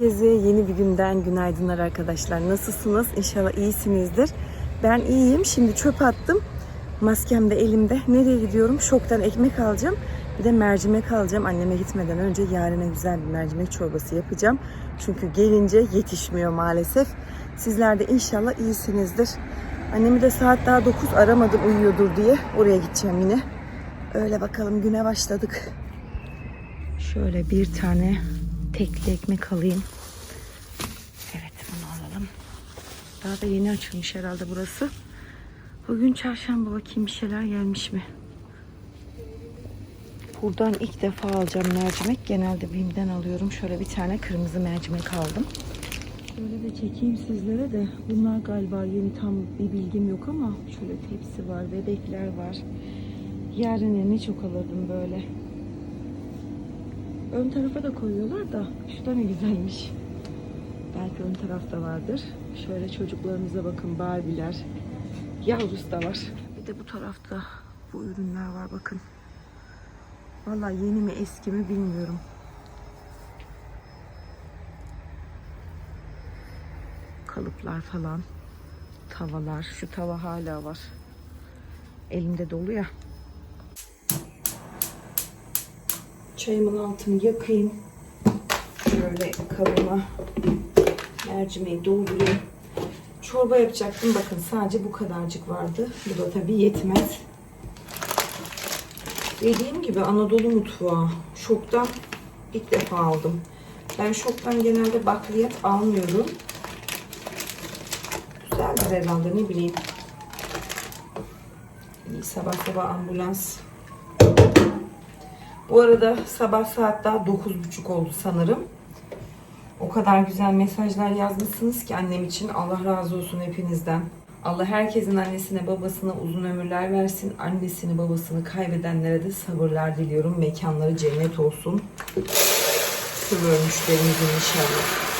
Herkese yeni bir günden günaydınlar arkadaşlar. Nasılsınız? İnşallah iyisinizdir. Ben iyiyim. Şimdi çöp attım. Maskem de elimde. Nereye gidiyorum? Şoktan ekmek alacağım. Bir de mercimek alacağım. Anneme gitmeden önce yarına güzel bir mercimek çorbası yapacağım. Çünkü gelince yetişmiyor maalesef. Sizler de inşallah iyisinizdir. Annemi de saat daha 9 aramadım uyuyordur diye. Oraya gideceğim yine. Öyle bakalım güne başladık. Şöyle bir tane tekli ekmek alayım. Evet bunu alalım. Daha da yeni açılmış herhalde burası. Bugün çarşamba bakayım bir şeyler gelmiş mi? Buradan ilk defa alacağım mercimek. Genelde BİM'den alıyorum. Şöyle bir tane kırmızı mercimek aldım. Şöyle de çekeyim sizlere de. Bunlar galiba yeni tam bir bilgim yok ama şöyle tepsi var, bebekler var. Yarın ne çok alırdım böyle. Ön tarafa da koyuyorlar da şu da ne güzelmiş. Belki ön tarafta vardır. Şöyle çocuklarımıza bakın Barbie'ler. Yavrusu da var. Bir de bu tarafta bu ürünler var bakın. Vallahi yeni mi eski mi bilmiyorum. Kalıplar falan. Tavalar. Şu tava hala var. Elimde dolu ya. Çayımın altını yakayım. Şöyle kabıma mercimeği doldurayım. Çorba yapacaktım. Bakın sadece bu kadarcık vardı. Bu da tabii yetmez. Dediğim gibi Anadolu mutfağı. Şoktan ilk defa aldım. Ben şoktan genelde bakliyat almıyorum. Güzeldir herhalde ne bileyim. İyi sabah sabah ambulans bu arada sabah saat daha 9.30 oldu sanırım. O kadar güzel mesajlar yazmışsınız ki annem için. Allah razı olsun hepinizden. Allah herkesin annesine babasına uzun ömürler versin. Annesini babasını kaybedenlere de sabırlar diliyorum. Mekanları cennet olsun. Tüm ölmüşlerimizin inşallah.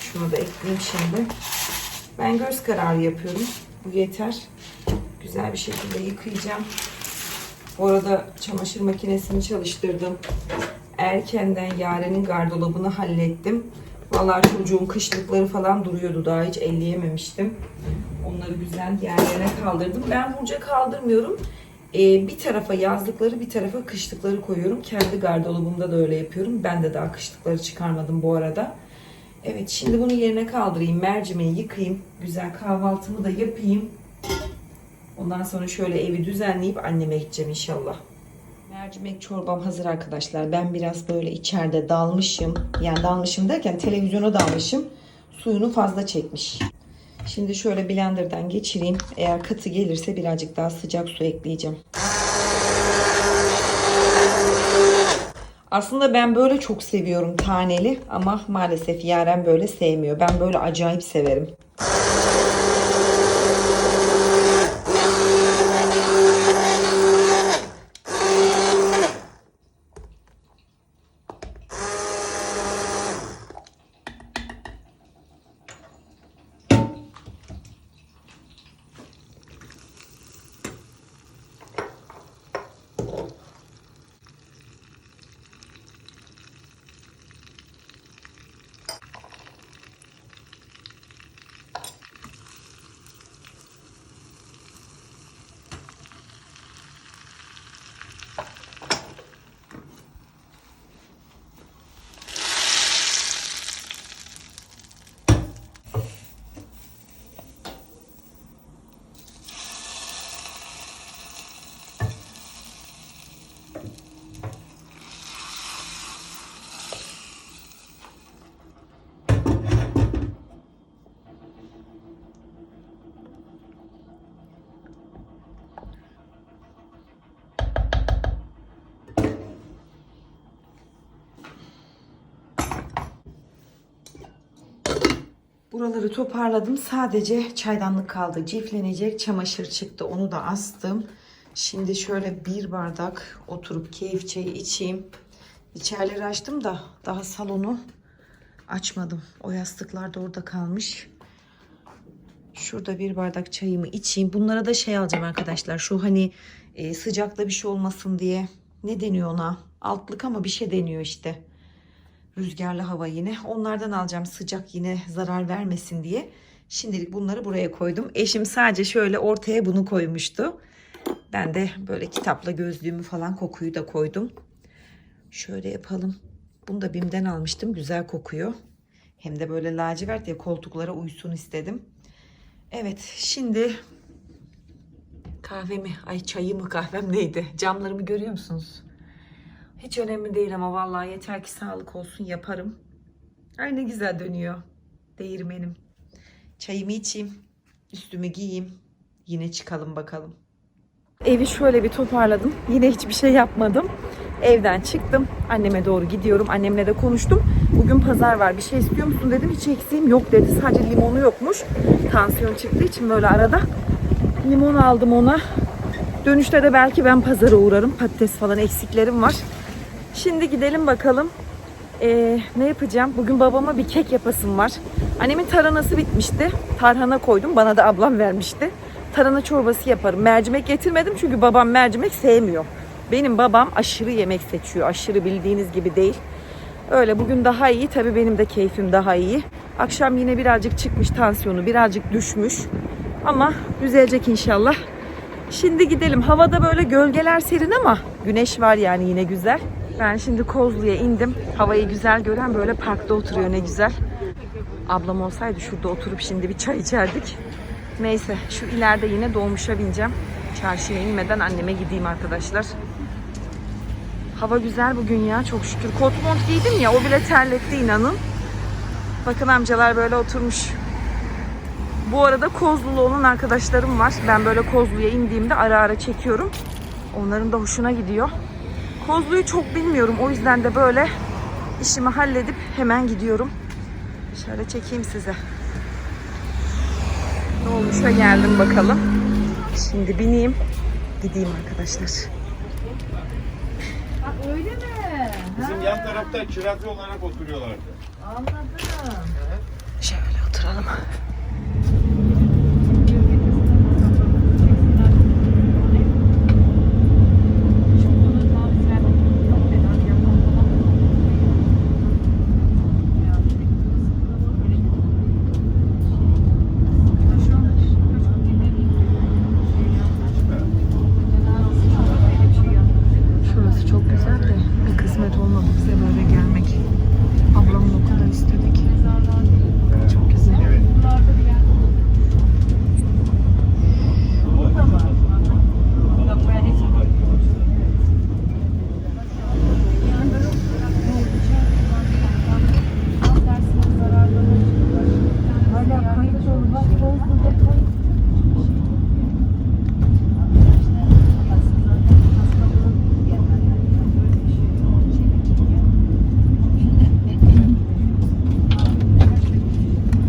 Şunu da ekleyeyim şimdi. Ben göz kararı yapıyorum. Bu yeter güzel bir şekilde yıkayacağım. Bu arada çamaşır makinesini çalıştırdım. Erkenden Yaren'in gardırobunu hallettim. Vallahi çocuğun kışlıkları falan duruyordu. Daha hiç elleyememiştim. Onları güzel yerlerine kaldırdım. Ben burca kaldırmıyorum. Ee, bir tarafa yazlıkları bir tarafa kışlıkları koyuyorum. Kendi gardırobumda da öyle yapıyorum. Ben de daha kışlıkları çıkarmadım bu arada. Evet şimdi bunu yerine kaldırayım. Mercimeği yıkayayım. Güzel kahvaltımı da yapayım. Ondan sonra şöyle evi düzenleyip anneme gideceğim inşallah. Mercimek çorbam hazır arkadaşlar. Ben biraz böyle içeride dalmışım. Yani dalmışım derken televizyona dalmışım. Suyunu fazla çekmiş. Şimdi şöyle blenderdan geçireyim. Eğer katı gelirse birazcık daha sıcak su ekleyeceğim. Aslında ben böyle çok seviyorum taneli ama maalesef Yaren böyle sevmiyor. Ben böyle acayip severim. Buraları toparladım. Sadece çaydanlık kaldı. Ciflenecek çamaşır çıktı. Onu da astım. Şimdi şöyle bir bardak oturup keyif çayı içeyim. İçerileri açtım da daha salonu açmadım. O yastıklar da orada kalmış. Şurada bir bardak çayımı içeyim. Bunlara da şey alacağım arkadaşlar. Şu hani e, sıcakta bir şey olmasın diye. Ne deniyor ona? Altlık ama bir şey deniyor işte. Rüzgarlı hava yine. Onlardan alacağım sıcak yine zarar vermesin diye. Şimdilik bunları buraya koydum. Eşim sadece şöyle ortaya bunu koymuştu. Ben de böyle kitapla gözlüğümü falan kokuyu da koydum. Şöyle yapalım. Bunu da BİM'den almıştım. Güzel kokuyor. Hem de böyle lacivert ya koltuklara uysun istedim. Evet şimdi kahvemi ay çayımı kahvem neydi? Camlarımı görüyor musunuz? Hiç önemli değil ama vallahi yeter ki sağlık olsun yaparım. Ay ne güzel dönüyor değirmenim. Çayımı içeyim, üstümü giyeyim. Yine çıkalım bakalım. Evi şöyle bir toparladım. Yine hiçbir şey yapmadım. Evden çıktım. Anneme doğru gidiyorum. Annemle de konuştum. Bugün pazar var. Bir şey istiyor musun dedim. Hiç eksiğim yok dedi. Sadece limonu yokmuş. Tansiyon çıktığı için böyle arada. Limon aldım ona. Dönüşte de belki ben pazara uğrarım. Patates falan eksiklerim var. Şimdi gidelim bakalım. Ee, ne yapacağım? Bugün babama bir kek yapasım var. Annemin taranası bitmişti. Tarhana koydum. Bana da ablam vermişti. Tarhana çorbası yaparım. Mercimek getirmedim çünkü babam mercimek sevmiyor. Benim babam aşırı yemek seçiyor. Aşırı bildiğiniz gibi değil. Öyle bugün daha iyi. Tabii benim de keyfim daha iyi. Akşam yine birazcık çıkmış tansiyonu. Birazcık düşmüş. Ama düzelecek inşallah. Şimdi gidelim. Havada böyle gölgeler serin ama güneş var yani yine güzel. Ben şimdi Kozlu'ya indim. Havayı güzel gören böyle parkta oturuyor ne güzel. Ablam olsaydı şurada oturup şimdi bir çay içerdik. Neyse şu ileride yine dolmuşa bineceğim. Çarşıya inmeden anneme gideyim arkadaşlar. Hava güzel bugün ya çok şükür. Kot mont giydim ya o bile terletti inanın. Bakın amcalar böyle oturmuş. Bu arada Kozlulu olan arkadaşlarım var. Ben böyle Kozlu'ya indiğimde ara ara çekiyorum. Onların da hoşuna gidiyor. Kozlu'yu çok bilmiyorum. O yüzden de böyle işimi halledip hemen gidiyorum. Şöyle çekeyim size. Dolmuşa geldim bakalım. Şimdi bineyim. Gideyim arkadaşlar. Öyle mi? Bizim yan tarafta çıraklı olarak oturuyorlardı. Anladım. Şöyle oturalım. Şurası çok güzel de bir kısmet olmadı bize böyle gelmek. Ablamın o kadar istedik. Çok güzel. Evet. Hala kayıt olmaz. Bozduğunda kayıt.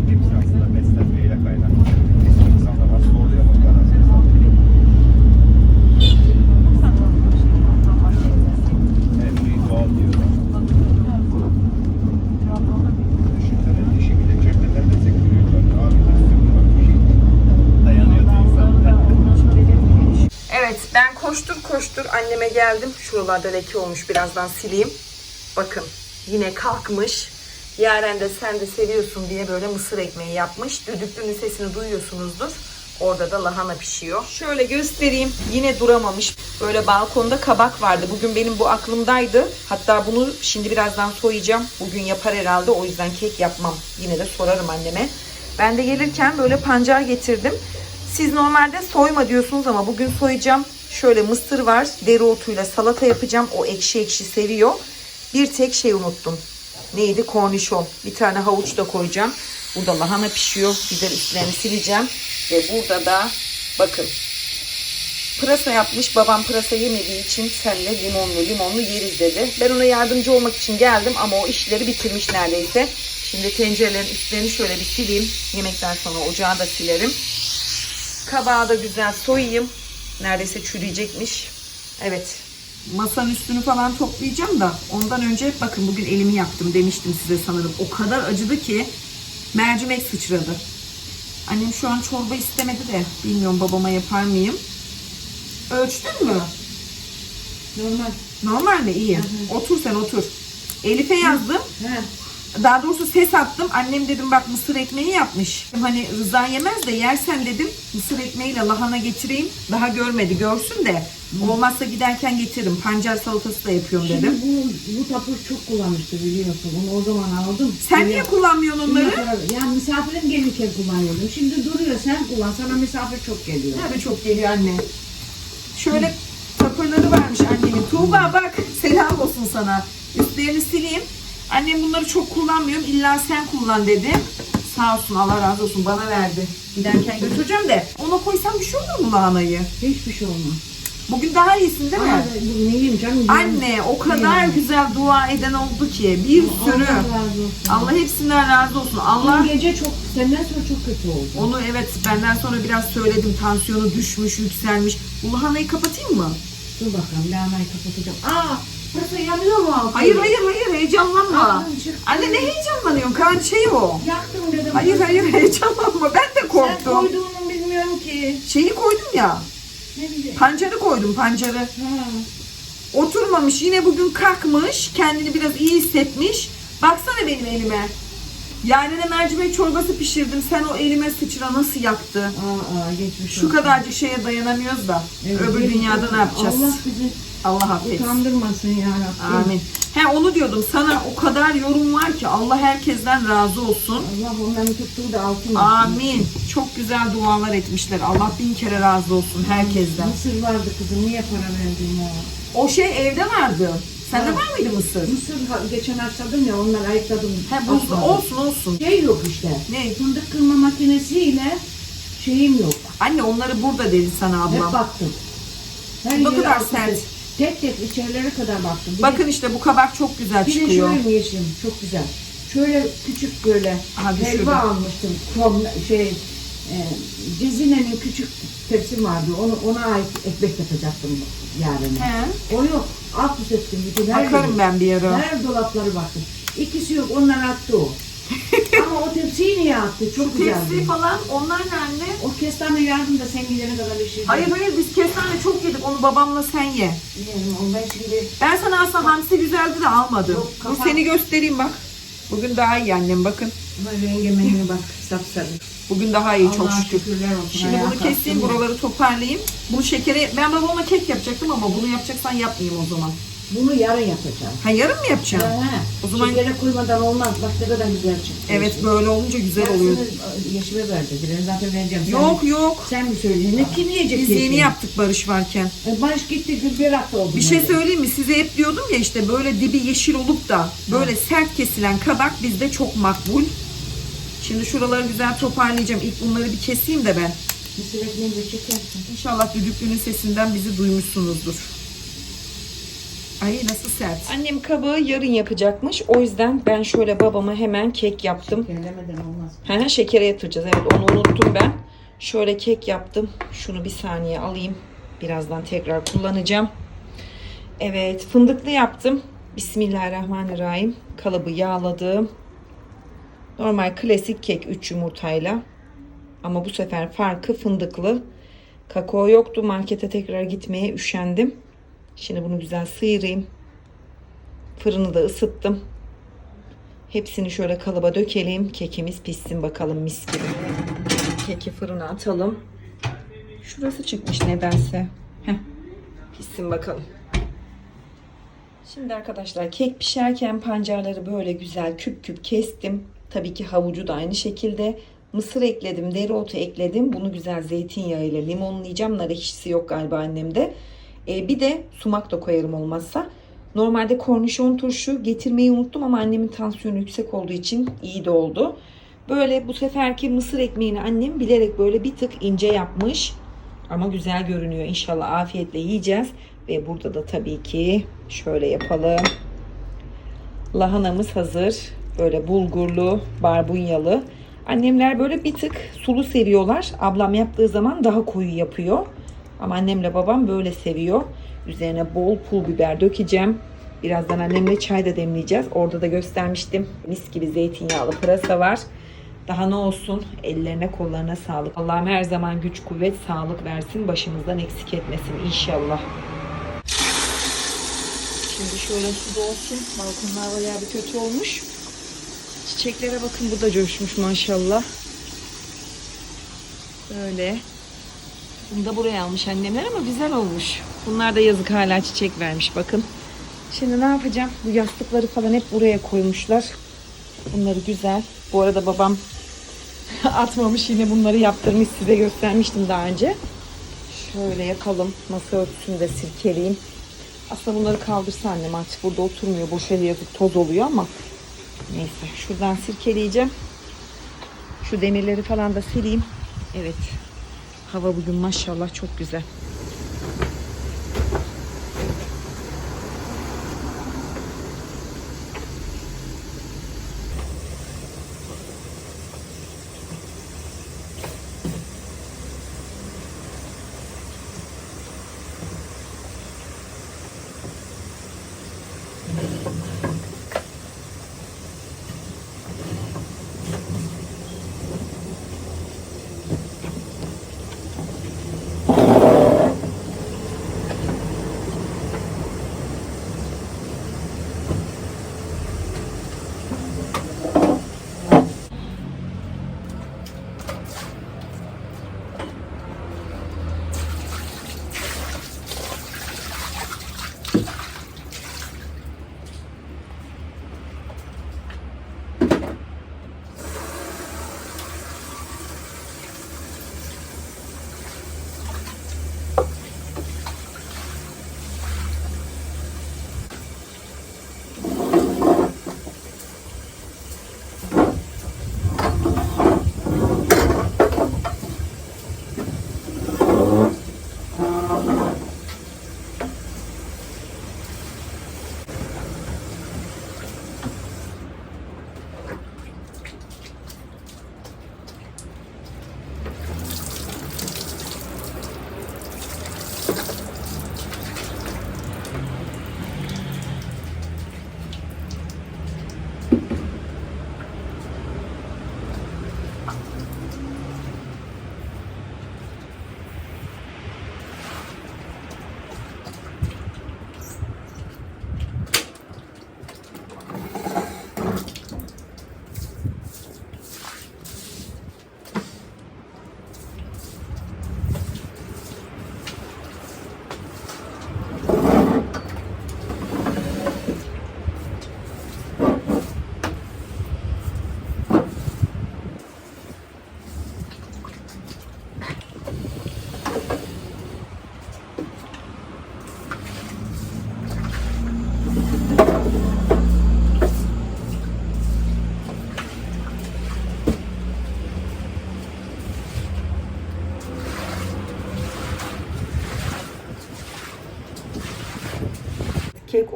Hepsi aslında beslenmeyle kaynaklı. Eski insanlar hasta oluyor mu? Ben Her şey doğal diyorlar. Düşünsene dişi bile çöplerden sektiriyorlar. Abi bak bir şey dayanıyordu insan. Evet ben koştur koştur anneme geldim. Şuralarda leke olmuş birazdan sileyim. Bakın yine kalkmış. Yaren de sen de seviyorsun diye böyle mısır ekmeği yapmış. Düdüklünün sesini duyuyorsunuzdur. Orada da lahana pişiyor. Şöyle göstereyim. Yine duramamış. Böyle balkonda kabak vardı. Bugün benim bu aklımdaydı. Hatta bunu şimdi birazdan soyacağım. Bugün yapar herhalde. O yüzden kek yapmam. Yine de sorarım anneme. Ben de gelirken böyle pancar getirdim. Siz normalde soyma diyorsunuz ama bugün soyacağım. Şöyle mısır var. Dereotuyla salata yapacağım. O ekşi ekşi seviyor. Bir tek şey unuttum. Neydi? Kornişon. Bir tane havuç da koyacağım. Burada lahana pişiyor. Güzel üstlerini sileceğim. Ve burada da bakın pırasa yapmış. Babam pırasa yemediği için senle limonlu limonlu yeriz dedi. Ben ona yardımcı olmak için geldim ama o işleri bitirmiş neredeyse. Şimdi tencerelerin üstlerini şöyle bir sileyim. Yemekten sonra ocağı da silerim. Kabağı da güzel soyayım. Neredeyse çürüyecekmiş. Evet. Masanın üstünü falan toplayacağım da ondan önce bakın bugün elimi yaktım demiştim size sanırım. O kadar acıdı ki mercimek sıçradı. Annem şu an çorba istemedi de bilmiyorum babama yapar mıyım. Ölçtün mü? Normal. Normal mi? İyi. Otur sen otur. Elif'e yazdım. He. Daha doğrusu ses attım. Annem dedim bak mısır ekmeği yapmış. Hani Rıza yemez de yersen dedim mısır ekmeğiyle lahana getireyim. Daha görmedi görsün de. Olmazsa giderken getiririm. Pancar salatası da yapıyorum Şimdi dedim. bu, bu tapuş çok kullanmıştı biliyorsun. Onu o zaman aldım. Sen niye kullanmıyorsun onları? Yani misafirim gelirken kullanıyordum. Şimdi duruyor sen kullan. Sana misafir çok geliyor. Nerede çok geliyor anne. Şöyle tapırları varmış annemin. Tuğba bak selam olsun sana. Üstlerini sileyim. Annem bunları çok kullanmıyorum. İlla sen kullan dedi. Sağ olsun Allah razı olsun bana verdi. Giderken götüreceğim de. Ona koysam bir şey olur mu lahanayı? Hiçbir şey olmaz. Bugün daha iyisin değil mi? Ama bu neyim canım? Anne o kadar Yani. güzel dua eden oldu ki. Bir sürü. Allah razı olsun. Allah hepsinden razı olsun. Allah Dün gece çok, senden sonra çok kötü oldu. onu evet benden sonra biraz söyledim. Tansiyonu düşmüş, yükselmiş. Bu lahanayı kapatayım mı? Dur bakalım lahanayı kapatacağım. Aa burası yanıyor mu altı? Hayır hayır hayır heyecanlanma. Çıktı. Anne ne heyecanlanıyorsun? Kan şey o. Yaktım dedim. Hayır hayır heyecanlanma. Ben de Sen korktum. koyduğunu bilmiyorum ki. Şeyi koydum ya. Ne bileyim. Pancarı koydum pancarı. Ha. Oturmamış. Yine bugün kalkmış. Kendini biraz iyi hissetmiş. Baksana benim elime. Yani de mercimek çorbası pişirdim. Sen o elime sıçra nasıl yaktı? Aa, aa geçmiş Şu olsun. kadarcık şeye dayanamıyoruz da. Evet, Öbür geçmiş dünyada ne yapacağız? Allah bizi Allah affetsin. utandırmasın ya Rabbim. Amin. He onu diyordum. Sana o kadar yorum var ki Allah herkesten razı olsun. Allah onların tuttuğu da altın olsun. Amin. Çok güzel dualar etmişler. Allah bin kere razı olsun herkesten. Mısır vardı kızım niye para verdin ya? O şey evde vardı. Sende var mıydı mısır? Mısır ha- geçen açladım ya onları ayıkladım. He Atmadım. olsun olsun. Şey yok işte. Ne? Fındık kırma makinesiyle şeyim yok. Anne onları burada dedi sana Hep ablam. baktım. Her Ne yere kadar sert. Tek tek içerilere kadar baktım. Bir Bakın işte bu kabak çok güzel bir de çıkıyor. şöyle yeşim çok güzel. Şöyle küçük böyle Aha, düşürdüm. helva almıştım. Krom, şey e, Cezine'nin küçük tepsi vardı. Onu ona ait ekmek yapacaktım yarın. He. O yok. Alt üst ettim bütün her Bakarım ben bir ara. Her dolapları baktım. İkisi yok onlar attı o. Ama o tepsiyi niye attı? Çok Tepsi güzeldi. falan onlar ne anne? O kestane yardım da sen gidene kadar bir şey. Hayır hayır biz kestane çok yedik. Onu babamla sen ye. Yerim, onu ben şimdi Ben sana aslında hamsi güzeldi de almadım. Yok, kapat. seni göstereyim bak. Bugün daha iyi annem bakın. Ama renge menge bak sapsarı. Bugün daha iyi çok şükür. şükürler olsun. Şimdi Ayağa bunu keseyim, kalktım buraları toparlayayım. Bu şekeri, ben babama kek yapacaktım ama bunu yapacaksan yapmayayım o zaman. Bunu yarın yapacağım. Ha yarın mı yapacağım? He. O zaman- Şekere koymadan olmaz. Bak ne kadar güzel çıktı. Evet böyle olunca güzel oluyor. Yeşime verdi. Birini zaten vereceğim. Sen Yok yok. Sen mi söyleyeceksin? Ne kim yiyecek? Biz yeni yaptık Barış varken. E, Barış gitti bir hafta oldu. Bir şey öyle. söyleyeyim mi? Size hep diyordum ya işte böyle dibi yeşil olup da böyle sert kesilen kabak bizde çok makbul. Şimdi şuraları güzel toparlayacağım. İlk bunları bir keseyim de ben. İnşallah düdüklünün sesinden bizi duymuşsunuzdur. Ay nasıl sert. Annem kabağı yarın yapacakmış. O yüzden ben şöyle babama hemen kek yaptım. Şekerlemeden olmaz. He şekere yatıracağız. Evet onu unuttum ben. Şöyle kek yaptım. Şunu bir saniye alayım. Birazdan tekrar kullanacağım. Evet fındıklı yaptım. Bismillahirrahmanirrahim. Kalıbı yağladım. Normal klasik kek 3 yumurtayla. Ama bu sefer farkı fındıklı. Kakao yoktu. Markete tekrar gitmeye üşendim. Şimdi bunu güzel sıyırayım. Fırını da ısıttım. Hepsini şöyle kalıba dökelim. Kekimiz pişsin bakalım mis gibi. Keki fırına atalım. Şurası çıkmış nedense. Heh. Pişsin bakalım. Şimdi arkadaşlar kek pişerken pancarları böyle güzel küp küp kestim. Tabii ki havucu da aynı şekilde. Mısır ekledim, dereotu ekledim. Bunu güzel zeytinyağı ile limonlayacağım. Nar ekşisi yok galiba annemde. Ee, bir de sumak da koyarım olmazsa. Normalde kornişon turşu getirmeyi unuttum ama annemin tansiyonu yüksek olduğu için iyi de oldu. Böyle bu seferki mısır ekmeğini annem bilerek böyle bir tık ince yapmış. Ama güzel görünüyor. İnşallah afiyetle yiyeceğiz. Ve burada da tabii ki şöyle yapalım. Lahanamız hazır. Böyle bulgurlu, barbunyalı. Annemler böyle bir tık sulu seviyorlar. Ablam yaptığı zaman daha koyu yapıyor. Ama annemle babam böyle seviyor. Üzerine bol pul biber dökeceğim. Birazdan annemle çay da demleyeceğiz. Orada da göstermiştim. Mis gibi zeytinyağlı pırasa var. Daha ne olsun? Ellerine kollarına sağlık. Allah'ım her zaman güç, kuvvet, sağlık versin. Başımızdan eksik etmesin inşallah. Şimdi şöyle su dolsun. Balkonlar bayağı bir kötü olmuş. Çiçeklere bakın bu da coşmuş maşallah. Böyle. Bunu da buraya almış annemler ama güzel olmuş. Bunlar da yazık hala çiçek vermiş bakın. Şimdi ne yapacağım? Bu yastıkları falan hep buraya koymuşlar. Bunları güzel. Bu arada babam atmamış yine bunları yaptırmış. Size göstermiştim daha önce. Şöyle yapalım. Masa örtüsünü de sirkeleyeyim. Aslında bunları kaldırsa annem artık burada oturmuyor. Boş yere yazık toz oluyor ama neyse. Şuradan sirkeleyeceğim. Şu demirleri falan da sileyim. Evet. Hava bugün maşallah çok güzel.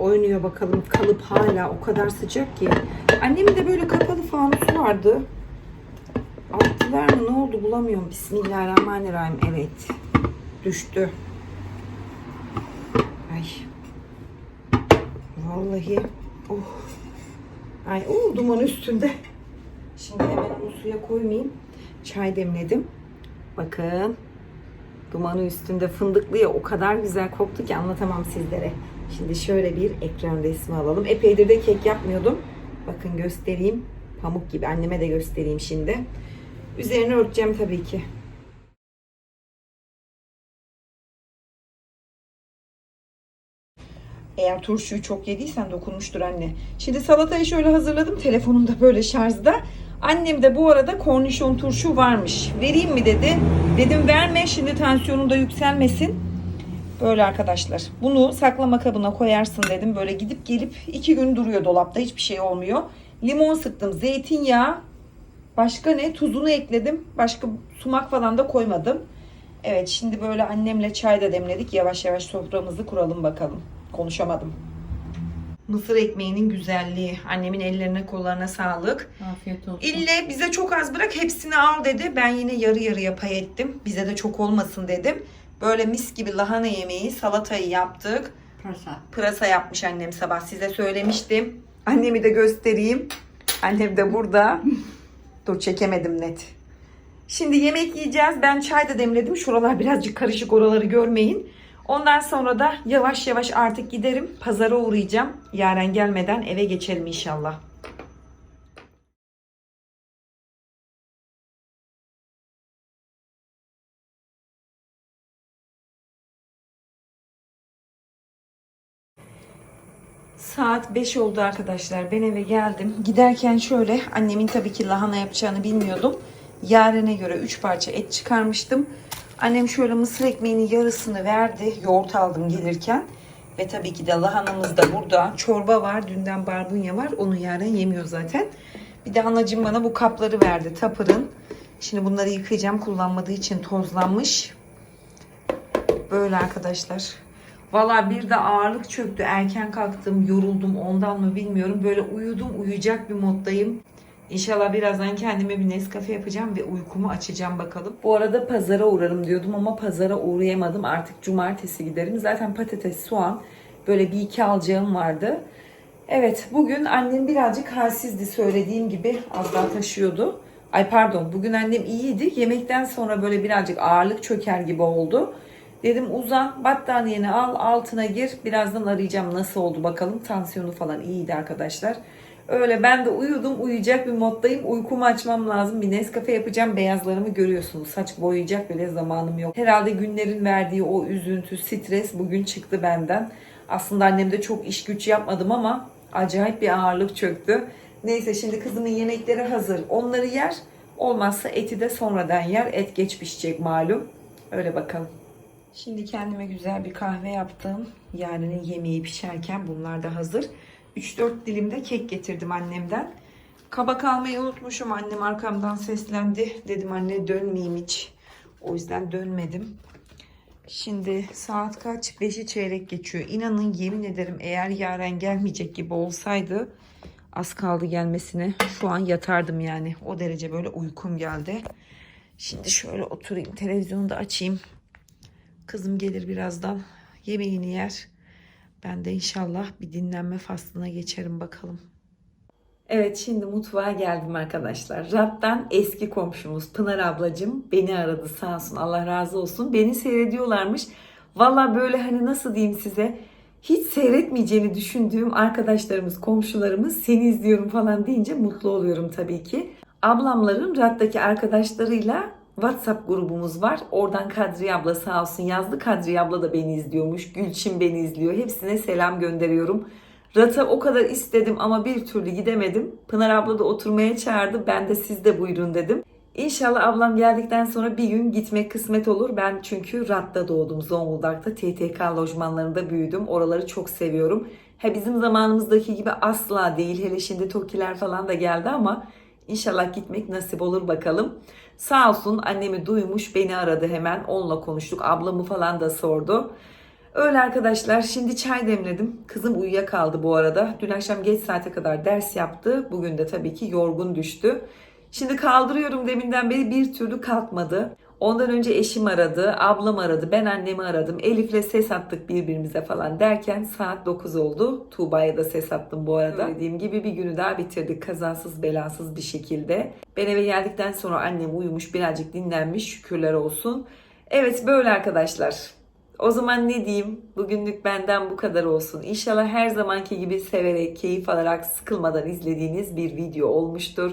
Oynuyor bakalım. Kalıp hala o kadar sıcak ki. Annemin de böyle kapalı fanusu vardı. Attılar mı ne oldu bulamıyorum. Bismillahirrahmanirrahim. Evet. Düştü. Ay. Vallahi. Oh. Ay oh duman üstünde. Şimdi hemen onu suya koymayayım. Çay demledim. Bakın. Dumanı üstünde fındıklı ya o kadar güzel koktu ki anlatamam sizlere. Şimdi şöyle bir ekran resmi alalım. Epeydir de kek yapmıyordum. Bakın göstereyim. Pamuk gibi. Anneme de göstereyim şimdi. Üzerine örteceğim tabii ki. Eğer turşuyu çok yediysen dokunmuştur anne. Şimdi salatayı şöyle hazırladım. Telefonum da böyle şarjda. Annem de bu arada kornişon turşu varmış. Vereyim mi dedi. Dedim verme şimdi tansiyonun da yükselmesin. Böyle arkadaşlar. Bunu saklama kabına koyarsın dedim. Böyle gidip gelip iki gün duruyor dolapta. Hiçbir şey olmuyor. Limon sıktım. Zeytinyağı. Başka ne? Tuzunu ekledim. Başka sumak falan da koymadım. Evet şimdi böyle annemle çay da demledik. Yavaş yavaş soframızı kuralım bakalım. Konuşamadım. Mısır ekmeğinin güzelliği. Annemin ellerine kollarına sağlık. Afiyet olsun. İlle bize çok az bırak hepsini al dedi. Ben yine yarı yarıya pay ettim. Bize de çok olmasın dedim. Böyle mis gibi lahana yemeği, salatayı yaptık. Pırasa. Pırasa yapmış annem sabah size söylemiştim. Annemi de göstereyim. Annem de burada. Dur çekemedim net. Şimdi yemek yiyeceğiz. Ben çay da demledim. Şuralar birazcık karışık oraları görmeyin. Ondan sonra da yavaş yavaş artık giderim. Pazara uğrayacağım. Yaren gelmeden eve geçelim inşallah. Saat 5 oldu arkadaşlar. Ben eve geldim. Giderken şöyle annemin tabii ki lahana yapacağını bilmiyordum. Yarene göre 3 parça et çıkarmıştım. Annem şöyle mısır ekmeğinin yarısını verdi. Yoğurt aldım gelirken. Ve tabii ki de lahanamız da burada. Çorba var. Dünden barbunya var. Onu yaren yemiyor zaten. Bir de anacığım bana bu kapları verdi. Tapırın. Şimdi bunları yıkayacağım. Kullanmadığı için tozlanmış. Böyle arkadaşlar. Valla bir de ağırlık çöktü. Erken kalktım, yoruldum ondan mı bilmiyorum. Böyle uyudum, uyuyacak bir moddayım. İnşallah birazdan kendime bir Nescafe yapacağım ve uykumu açacağım bakalım. Bu arada pazara uğrarım diyordum ama pazara uğrayamadım. Artık cumartesi giderim. Zaten patates, soğan böyle bir iki alacağım vardı. Evet bugün annem birazcık halsizdi söylediğim gibi az daha taşıyordu. Ay pardon bugün annem iyiydi. Yemekten sonra böyle birazcık ağırlık çöker gibi oldu. Dedim uzan battaniyeni al altına gir. Birazdan arayacağım nasıl oldu bakalım. Tansiyonu falan iyiydi arkadaşlar. Öyle ben de uyudum uyuyacak bir moddayım. Uykumu açmam lazım. Bir Nescafe yapacağım. Beyazlarımı görüyorsunuz. Saç boyayacak bile zamanım yok. Herhalde günlerin verdiği o üzüntü, stres bugün çıktı benden. Aslında annem de çok iş güç yapmadım ama acayip bir ağırlık çöktü. Neyse şimdi kızımın yemekleri hazır. Onları yer. Olmazsa eti de sonradan yer. Et geç pişecek malum. Öyle bakalım. Şimdi kendime güzel bir kahve yaptım. Yarının yemeği pişerken bunlar da hazır. 3-4 dilim de kek getirdim annemden. Kabak almayı unutmuşum. Annem arkamdan seslendi. Dedim anne dönmeyeyim hiç. O yüzden dönmedim. Şimdi saat kaç? 5'i çeyrek geçiyor. İnanın yemin ederim eğer yaren gelmeyecek gibi olsaydı az kaldı gelmesine. Şu an yatardım yani. O derece böyle uykum geldi. Şimdi şöyle oturayım. Televizyonu da açayım. Kızım gelir birazdan. Yemeğini yer. Ben de inşallah bir dinlenme faslına geçerim bakalım. Evet şimdi mutfağa geldim arkadaşlar. Rap'tan eski komşumuz Pınar ablacığım beni aradı sağ olsun Allah razı olsun. Beni seyrediyorlarmış. Valla böyle hani nasıl diyeyim size hiç seyretmeyeceğini düşündüğüm arkadaşlarımız, komşularımız seni izliyorum falan deyince mutlu oluyorum tabii ki. Ablamların Rap'taki arkadaşlarıyla WhatsApp grubumuz var. Oradan Kadriye abla sağ olsun yazdı. Kadriye abla da beni izliyormuş. Gülçin beni izliyor. Hepsine selam gönderiyorum. Rata o kadar istedim ama bir türlü gidemedim. Pınar abla da oturmaya çağırdı. Ben de siz de buyurun dedim. İnşallah ablam geldikten sonra bir gün gitmek kısmet olur. Ben çünkü Rat'ta doğdum. Zonguldak'ta TTK lojmanlarında büyüdüm. Oraları çok seviyorum. He bizim zamanımızdaki gibi asla değil. Hele şimdi Tokiler falan da geldi ama İnşallah gitmek nasip olur bakalım. Sağ olsun annemi duymuş beni aradı hemen onunla konuştuk ablamı falan da sordu. Öyle arkadaşlar şimdi çay demledim. Kızım uyuyakaldı bu arada. Dün akşam geç saate kadar ders yaptı. Bugün de tabii ki yorgun düştü. Şimdi kaldırıyorum deminden beri bir türlü kalkmadı. Ondan önce eşim aradı, ablam aradı, ben annemi aradım. Elif'le ses attık birbirimize falan derken saat 9 oldu. Tuğba'ya da ses attım bu arada. Dediğim gibi bir günü daha bitirdik kazasız belasız bir şekilde. Ben eve geldikten sonra annem uyumuş birazcık dinlenmiş şükürler olsun. Evet böyle arkadaşlar. O zaman ne diyeyim? Bugünlük benden bu kadar olsun. İnşallah her zamanki gibi severek, keyif alarak, sıkılmadan izlediğiniz bir video olmuştur.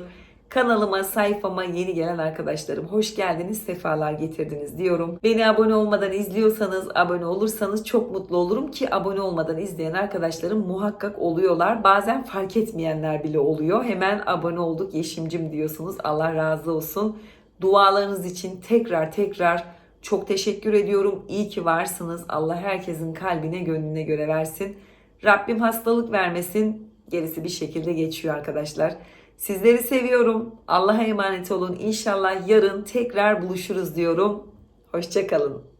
Kanalıma, sayfama yeni gelen arkadaşlarım hoş geldiniz, sefalar getirdiniz diyorum. Beni abone olmadan izliyorsanız, abone olursanız çok mutlu olurum ki abone olmadan izleyen arkadaşlarım muhakkak oluyorlar. Bazen fark etmeyenler bile oluyor. Hemen abone olduk Yeşimcim diyorsunuz. Allah razı olsun. Dualarınız için tekrar tekrar çok teşekkür ediyorum. İyi ki varsınız. Allah herkesin kalbine, gönlüne göre versin. Rabbim hastalık vermesin. Gerisi bir şekilde geçiyor arkadaşlar. Sizleri seviyorum. Allah'a emanet olun. İnşallah yarın tekrar buluşuruz diyorum. Hoşçakalın.